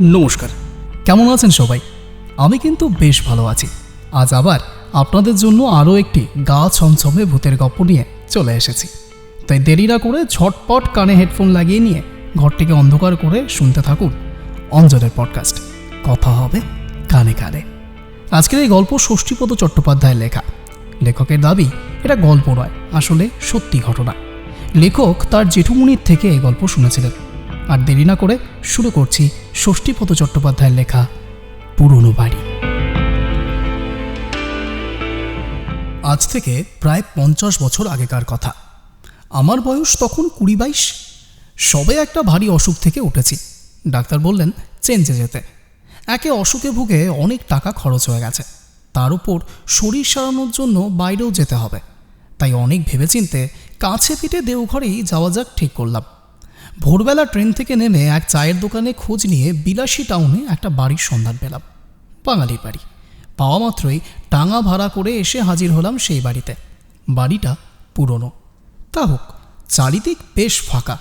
নমস্কার। কেমন আছেন সবাই? আমি কিন্তু বেশ ভালো আছি। আজ আবার আপনাদের জন্য আরও একটি গা ছমছমে ভূতের গল্প নিয়ে চলে এসেছি। তাই দেরি না করে ঝটপট কানে হেডফোন লাগিয়ে নিয়ে ঘরটিকে অন্ধকার করে শুনতে থাকুন অঞ্জনের পডকাস্ট। কথা হবে কানে কানে। আজকের এই গল্প ষষ্ঠীপদ চট্টোপাধ্যায়ের লেখা। লেখকের দাবি, এটা গল্প নয়, আসলে সত্যি ঘটনা। লেখক তার জেঠুমুনির থেকে এই গল্প শুনেছিলেন। আর দেরি না করে শুরু করছি ষষ্ঠীপদ চট্টোপাধ্যায়ের লেখা পুরনো বাড়ি। আজ থেকে প্রায় পঞ্চাশ বছর আগেকার কথা। আমার বয়স তখন কুড়ি বাইশ। সবে একটা ভারী অসুখ থেকে উঠেছি। ডাক্তার বললেন, চেঞ্জে যেতে। একে অসুখে ভুগে অনেক টাকা খরচ হয়ে গেছে। তার উপর শরীর সারানোর জন্য বাইরেও যেতে হবে। তাই অনেক ভেবেচিন্তে কাছে পিঠে দেওঘরেই যাওয়া যাক ঠিক করলাম। ভোরবেলা ট্রেন থেকে নেমে এক চায়ের দোকানে খোঁজ নিয়ে বিলাসী টাউনে একটা বাড়ির সন্ধান পেলাম। বাঙালির বাড়ি। পাওয়া মাত্রই টাঙা ভাড়া করে এসে হাজির হলাম সেই বাড়িতে। বাড়িটা পুরনো। তা হোক, চারিদিক বেশ ফাঁকা।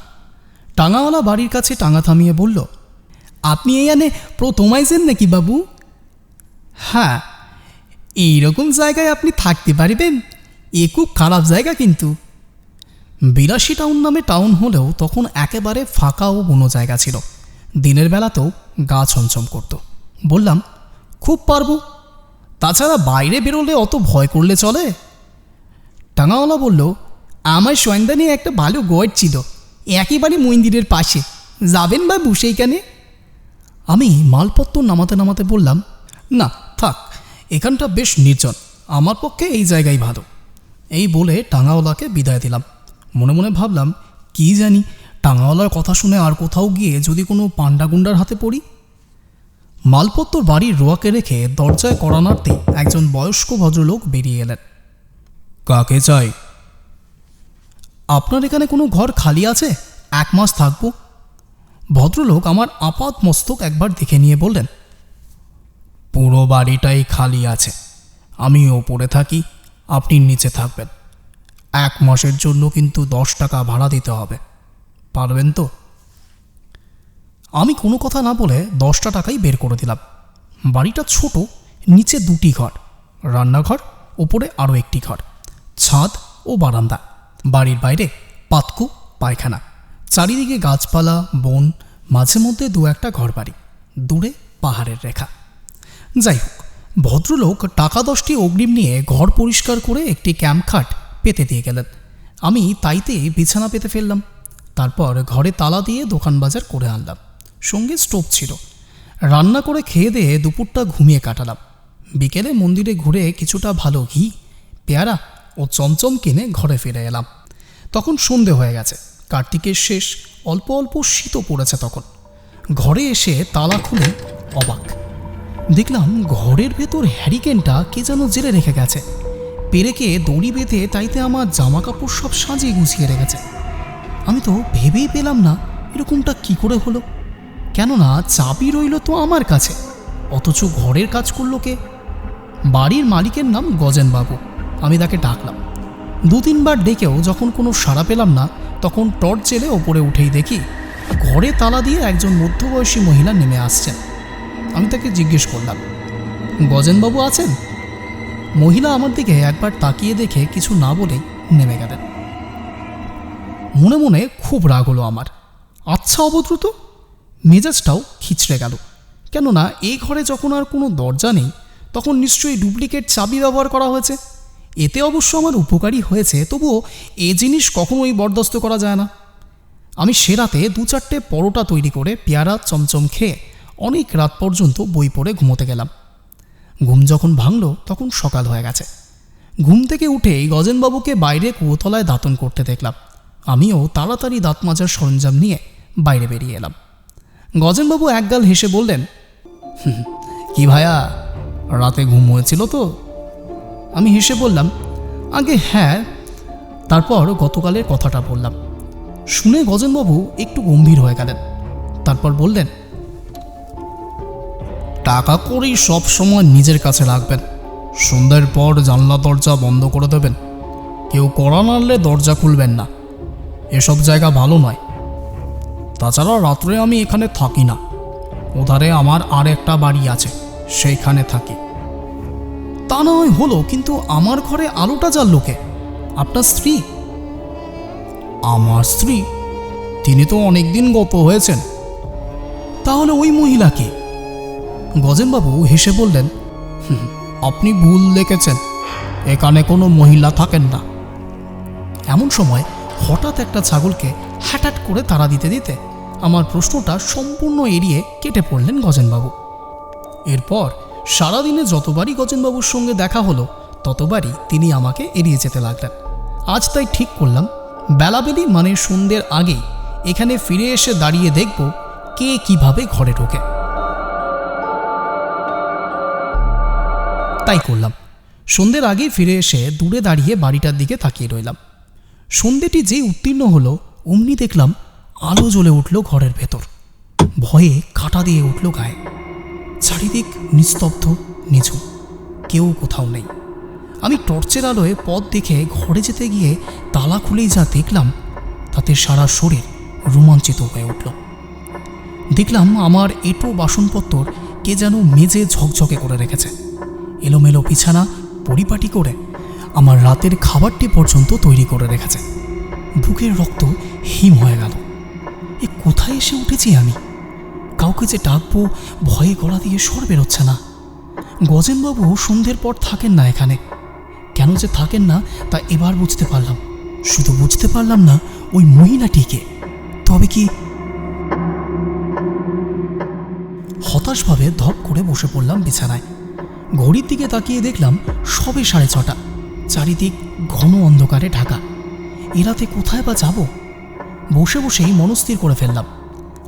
টাঙাওয়ালা বাড়ির কাছে টাঙা থামিয়ে বলল, আপনি এই আনে প্রথম আইছেন নাকি বাবু? হ্যাঁ এইরকম জায়গায় আপনি থাকতে পারবেন। এ খুব খারাপ জায়গা কিন্তু। বিলাসী টাউন নামে টাউন হলেও তখন একেবারে ফাঁকা ও বনো জায়গা ছিল। দিনের বেলাতেও গা ছমছম করত। বললাম, খুব পারব। তাছাড়া বাইরে বেরোলে অত ভয় করলে চলে? টাঙাওয়ালা বলল, আমার সন্ধানে একটা ভালো গড় ছিল। একেবারে মন্দিরের পাশে। যাবেন বাবু সেইখানে আমি মালপত্র নামাতে নামাতে বললাম, না, থাক, এখানটা বেশ নির্জন। আমার পক্ষে এই জায়গাই ভালো। এই বলে টাঙাওয়ালাকে বিদায় দিলাম। মনে মনে ভাবলাম, কি জানি, টাঙাওয়ালার কথা শুনে আর কোথাও গিয়ে যদি কোনো পান্ডাগুন্ডার হাতে পড়ি? মালপত্তর বাড়ির রোয়াকে রেখে দরজায় কড়া একজন বয়স্ক ভদ্রলোক বেরিয়ে এলেন। কাকে চাই? আপনার এখানে কোনো ঘর খালি আছে? এক মাস থাকব? ভদ্রলোক আমার আপাত মস্তক একবার দেখে নিয়ে বললেন, পুরো বাড়িটাই খালি আছে। আমি ওপরে থাকি, আপনি নিচে থাকবেন। এক মাসের জন্য কিন্তু দশ টাকা ভাড়া দিতে হবে। পারবেন তো? আমি কোনো কথা না বলে দশটা টাকাই বের করে দিলাম। বাড়িটা ছোট, নিচে দুটি ঘর, রান্নাঘর, ওপরে আরও একটি ঘর, ছাদ ও বারান্দা, বাড়ির বাইরে পাতকু, পায়খানা, চারিদিকে গাছপালা, বন, মাঝে মধ্যে দু একটা ঘরবাড়ি, দূরে পাহাড়ের রেখা। যাই হোক, ভদ্রলোক টাকা দশটি অগ্রিম নিয়ে ঘর পরিষ্কার করে একটি ক্যাম্প খাট পেতে দিয়ে গেলেন। আমি তাইতে বিছানা পেতে ফেললাম। তারপর ঘরে তালা দিয়ে দোকান বাজার করে আনলাম। সঙ্গে স্টোভ ছিল। রান্না করে খেয়ে দিয়ে দুপুরটা ঘুমিয়ে কাটালাম। বিকেলে মন্দিরে ঘুরে কিছুটা ভালো ঘি, পেয়ারা ও চমচম কিনে ঘরে ফিরে এলাম। তখন সন্ধে হয়ে গেছে। কার্তিকের শেষ, অল্প অল্প শীতও পড়েছে তখন। ঘরে এসে তালা খুলে অবাক। দেখলাম ঘরের ভেতর হ্যারিকেনটা কে যেন জেলে রেখে গেছে। পেরেকে দড়ি বেঁধে তাইতে আমার জামা কাপড় সব সাজিয়ে গুছিয়ে রেখেছে। আমি তো ভেবেই পেলাম না এরকমটা কি করে হলো। কেননা চাবি রইল তো আমার কাছে, অথচ ঘরের কাজ করল কে? বাড়ির মালিকের নাম গজেনবাবু, আমি তাকে ডাকলাম। দু তিনবার ডেকেও যখন কোনো সাড়া পেলাম না, তখন টর্চ জেলে ওপরে উঠেই দেখি, ঘরে তালা দিয়ে একজন মধ্যবয়সী মহিলা নেমে আসছেন। আমি তাকে জিজ্ঞেস করলাম, গজেনবাবু আছেন? মহিলা আমার দিকে একবার তাকিয়ে দেখে কিছু না বলেই নেমে গেলেন। মনে মনে খুব রাগ হলো আমার। আচ্ছা অবদ্রুত মেজাজটাও খিচড়ে গেল। কেননা এই ঘরে যখন আর কোনো দরজা নেই, তখন নিশ্চয়ই ডুপ্লিকেট চাবি ব্যবহার করা হয়েছে। এতে অবশ্য আমার উপকারী হয়েছে, তবুও এ জিনিস কখনোই বরদাস্ত করা যায় না। আমি সে রাতে দু চারটে পরোটা তৈরি করে পেয়ারা চমচম খেয়ে অনেক রাত পর্যন্ত বই পড়ে ঘুমোতে গেলাম। ঘুম যখন ভাঙল তখন সকাল হয়ে গেছে। ঘুম থেকে উঠে গজেনবাবুকে বাইরে কুয়োতলায় দাঁতন করতে দেখলাম। আমিও তাড়াতাড়ি দাঁত মাজার সরঞ্জাম নিয়ে বাইরে বেরিয়ে এলাম। গজেনবাবু একগাল হেসে বললেন "হুম, কি ভায়া রাতে ঘুম হয়েছিল তো? আমি হেসে বললাম আগে হ্যাঁ। তারপর গতকালের কথাটা বললাম। শুনে গজেনবাবু একটু গম্ভীর হয়ে গেলেন। তারপর বললেন টাকা করেই সব সময় নিজের কাছে রাখবেন। সন্ধ্যের পর জানলা দরজা বন্ধ করে দেবেন। কেউ কড়া নাড়লে দরজা খুলবেন না। এসব জায়গা ভালো নয়। তাছাড়া রাত্রে আমি এখানে থাকি না। ওধারে আমার আর একটা বাড়ি আছে, সেইখানে থাকি। তা না হয় হলো, কিন্তু আমার ঘরে আলোটা যার লোকে আপনার স্ত্রী? আমার স্ত্রী? তিনি তো অনেকদিন গত হয়েছেন। তাহলে ওই মহিলাকে গজেনবাবু হেসে বললেন "হুম, আপনি ভুল দেখেছেন। এখানে কোনো মহিলা থাকেন না। এমন সময় হঠাৎ একটা ছাগলকে হ্যাটাট করে তাড়া দিতে দিতে আমার প্রশ্নটা সম্পূর্ণ এড়িয়ে কেটে পড়লেন গজেনবাবু। এরপর সারাদিনে যতবারই গজেনবাবুর সঙ্গে দেখা হলো ততবারই তিনি আমাকে এড়িয়ে যেতে লাগলেন। আজ তাই ঠিক করলাম। বেলাবেলি মানে সন্ধ্যের আগেই এখানে ফিরে এসে দাঁড়িয়ে দেখব কে কীভাবে ঘরে ঢোকে। তাই করলাম। সন্ধ্যের আগেই ফিরে এসে দূরে দাঁড়িয়ে বাড়িটার দিকে তাকিয়ে রইলাম। সন্ধ্যেটি যেই উত্তীর্ণ হলো, অমনি দেখলাম আলো জ্বলে উঠল ঘরের ভেতর। ভয়ে কাটা দিয়ে উঠল গায়ে। চারিদিক নিস্তব্ধ, নিঝুম। কেউ কোথাও নেই। আমি টর্চের আলোয় পথ দেখে ঘরে যেতে গিয়ে তালা খুলেই যা দেখলাম, তাতে সারা শরীর রোমাঞ্চিত হয়ে উঠল। দেখলাম আমার এটো বাসনপত্র কে যেন মেজে ঝকঝকে করে রেখেছে। এলোমেলো বিছানা পরিপাটি করে আমার রাতের খাবারটি পর্যন্ত তৈরি করে রেখেছে। বুকের রক্ত হিম হয়ে গেল। এ কোথায় এসে উঠেছি আমি? কাউকে যে ডাকবো, ভয়ে গলা দিয়ে সর বেরোচ্ছে না। গজেনবাবু সন্ধ্যের পর থাকেন না এখানে। কেন যে থাকেন না, তা এবার বুঝতে পারলাম। শুধু বুঝতে পারলাম না, ওই মহিলাটিকে। তবে কি হতাশভাবে ধপ করে বসে পড়লাম বিছানায়। ঘড়ির দিকে তাকিয়ে দেখলাম সবে সাড়ে ছটা। চারিদিক ঘন অন্ধকারে ঢাকা। এরাতে কোথায় বা যাব? বসে বসেই মনস্থির করে ফেললাম।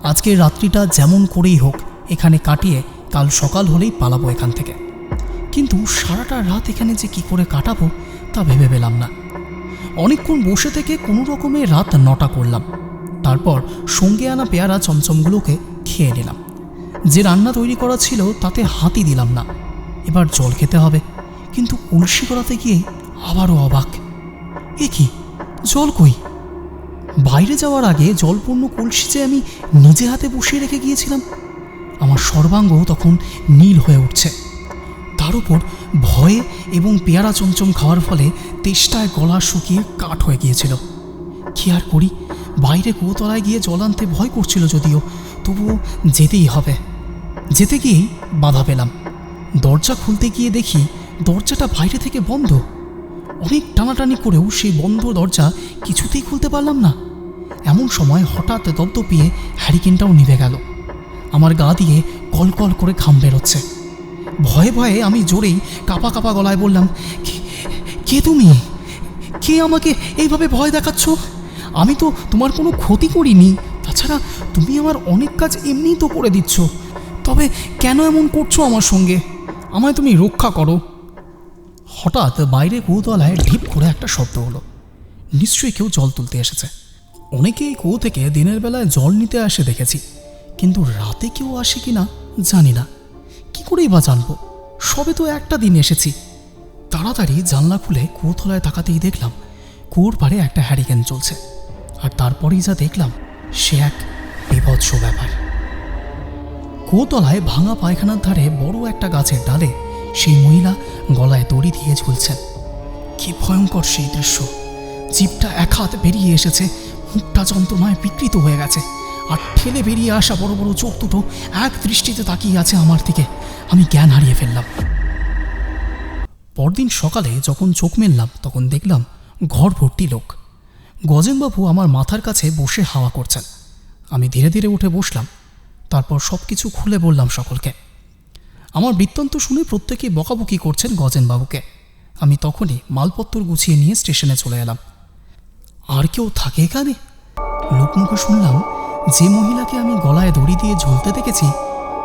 আজকের রাত্রিটা যেমন করেই হোক, এখানে কাটিয়ে কাল সকাল হলেই পালাবো এখান থেকে। কিন্তু সারাটা রাত এখানে যে কি করে কাটাবো, তা ভেবে পেলাম না। অনেকক্ষণ বসে থেকে কোনো রকমে রাত নটা করলাম। তারপর সঙ্গে আনা পেয়ারা চমচমগুলোকে খেয়ে নিলাম। যে রান্না তৈরি করা ছিল, তাতে হাতি দিলাম না। এবার জল খেতে হবে। কিন্তু কলসি করাতে গিয়ে আবারও অবাক। এ কি? জল কই? বাইরে যাওয়ার আগে জলপূর্ণ কলসি যে আমি নিজে হাতে বসিয়ে রেখে গিয়েছিলাম, আমার সর্বাঙ্গ তখন নীল হয়ে উঠছে। তার উপর ভয়ে এবং পেয়ারা চমচম খাওয়ার ফলে তেষ্টায় গলা শুকিয়ে কাঠ হয়ে গিয়েছিল। কি আর করি? বাইরে কুয়োতলায় গিয়ে জল আনতে ভয় করছিল যদিও, তবুও যেতেই হবে। যেতে গিয়েই বাধা পেলাম। দরজা খুলতে গিয়ে দেখি দরজাটা বাইরে থেকে বন্ধ। অনেক টানাটানি করেও সেই বন্ধ দরজা কিছুতেই খুলতে পারলাম না। এমন সময় হঠাৎ দপদপিয়ে হ্যারিকেনটাও নিভে গেল। আমার গা দিয়ে কল কল করে ঘাম বেরোচ্ছে। ভয়ে ভয়ে আমি জোরেই কাপা কাপা গলায় বললাম, "কে- কে তুমি? কে আমাকে এইভাবে ভয় দেখাচ্ছ? আমি তো তোমার কোনো ক্ষতি করিনি। তাছাড়া তুমি আমার অনেক কাজ এমনিই তো করে দিচ্ছ। তবে কেন এমন করছ আমার সঙ্গে? আমায় তুমি রক্ষা করো। হঠাৎ বাইরে কুয়োতলায় ঢিপ করে একটা শব্দ হলো। নিশ্চয়ই কেউ জল তুলতে এসেছে। অনেকেই কুয়ো থেকে দিনের বেলায় জল নিতে আসে দেখেছি। কিন্তু রাতে কেউ আসে কি না জানি না। কি করেই বা জানব? সবে তো একটা দিন এসেছি। তাড়াতাড়ি জানলা খুলে কুয়োতলায় তাকাতেই দেখলাম, কুয়োর পাড়ে একটা হ্যারিকেন চলছে। আর তারপরেই যা দেখলাম, সে এক বিভৎস ব্যাপার। কুয়োতলায় ভাঙা পায়খানার ধারে বড় একটা গাছের ডালে সেই মহিলা গলায় দড়ি দিয়ে ঝুলছেন। কি ভয়ঙ্কর সেই দৃশ্য। জিপটা এক হাত বেরিয়ে এসেছে, মুখটা যন্ত্রণায় বিকৃত হয়ে গেছে, আর ঠেলে বেরিয়ে আসা বড় বড় চোখ দুটো এক দৃষ্টিতে তাকিয়ে আছে আমার দিকে। আমি জ্ঞান হারিয়ে ফেললাম। পরদিন সকালে যখন চোখ মেললাম, তখন দেখলাম ঘর ভর্তি লোক। গজেনবাবু আমার মাথার কাছে বসে হাওয়া করছেন। আমি ধীরে ধীরে উঠে বসলাম। তারপর সব কিছু খুলে বললাম সকলকে। আমার বৃত্তান্ত শুনে প্রত্যেকেই বকাবকি করছেন গজেনবাবুকে। আমি তখনই মালপত্তর গুছিয়ে নিয়ে স্টেশনে চলে এলাম। আর কেউ থাকে এখানে? লোকমুখে শুনলাম যে মহিলাকে আমি গলায় দড়ি দিয়ে ঝুলতে দেখেছি,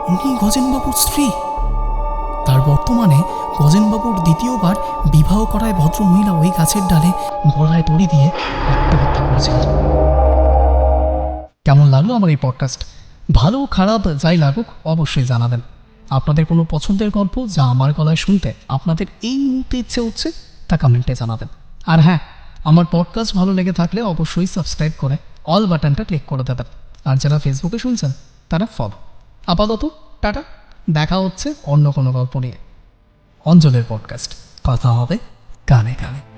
উনি গজেনবাবুর স্ত্রী। তার বর্তমানে গজেনবাবুর দ্বিতীয়বার বিবাহ করায় ভদ্র মহিলা ওই গাছের ডালে গলায় দড়ি দিয়ে আত্মহত্যা করেছিলেন। কেমন লাগল আমার এই পডকাস্ট ভালো খারাপ যাই লাগুক, অবশ্যই জানাবেন। আপনাদের কোনো পছন্দের গল্প যা আমার গলায় শুনতে আপনাদের এই মুহূর্তে ইচ্ছে হচ্ছে, তা কমেন্টে জানাবেন। আর হ্যাঁ আমার পডকাস্ট ভালো লেগে থাকলে অবশ্যই সাবস্ক্রাইব করে অল বাটনটা ক্লিক করে দেবেন। আর যারা ফেসবুকে শুনছেন, তারা ফলো আপাতত, টাটা। দেখা হচ্ছে অন্য কোনো গল্প নিয়ে। অঞ্জলের পডকাস্ট কথা হবে কানে কানে।